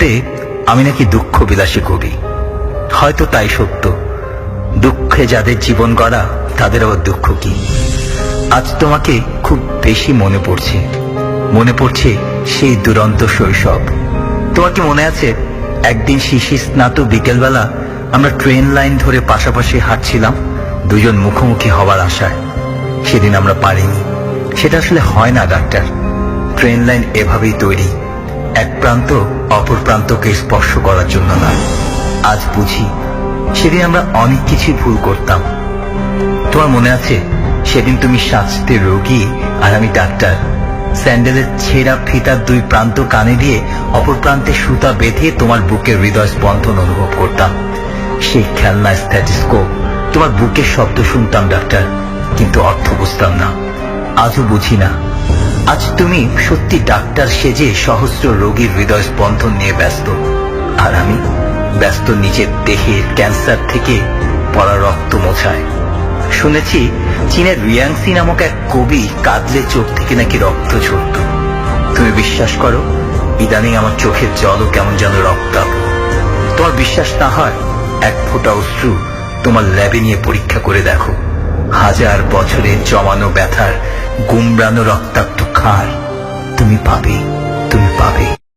বলতে আমি নাকি দুঃখ বিলাসী কবি। হয়তো তাই সত্য। দুঃখে যাদের জীবন গড়া, তাদের আবার দুঃখ কি? আজ তোমাকে খুব বেশি মনে পড়ছে। মনে পড়ছে সেই দুরন্ত শৈশব। তোমার কি মনে আছে, একদিন শিশির স্নাত বিকেলবেলা আমরা ট্রেন লাইন ধরে পাশাপাশি হাঁটছিলাম, দুজন মুখোমুখি হওয়ার আশায়। সেদিন আমরা পারিনি। সেটা আসলে হয় না, ডাক্তার। ট্রেন লাইন এভাবেই তৈরি। এক প্রান্ত অপর প্রান্তকে স্পর্শ করার জন্য না আজ বুঝি সেদিন আমরা অনেক কিছুই ভুল করতাম। তোমার মনে আছে, সেদিন তুমি সাজতে রোগী আর আমি ডাক্তার। স্যান্ডেলের ছেঁড়া ফিতার দুই প্রান্ত কানে দিয়ে অপর প্রান্তে সুতা বেঁধে তোমার বুকের হৃদয় স্পন্দন অনুভব করতাম। সেই খেলনা স্ট্যাটিস্কোপ তোমার বুকের শব্দ শুনতাম, ডাক্তার, কিন্তু অর্থ বুঝতাম না। আজও বুঝি না আজ তুমি সত্যি ডাক্তার সেজে সহস্র রোগীর হৃদয় স্পন্দন নিয়ে ব্যস্ত। আর আমি ব্যস্ত নিজের দেহের ক্যান্সার থেকে পড়া রক্ত মোছায়। শুনেছি চীনের রিয়াংসি নামক এক কবি কাঁদলে চোখ থেকে নাকি রক্ত ঝরত। তুমি বিশ্বাস করো, ইদানিং আমার চোখের জলও কেমন যেন রক্তাভ তোমার বিশ্বাস না হয়, এক ফোঁটা অশ্রু তোমার ল্যাবে নিয়ে পরীক্ষা করে দেখো। হাজার বছরের জমানো ব্যথার গুমরানো রক্তাক্ত খার তুমি পাবে তুমি পাবে।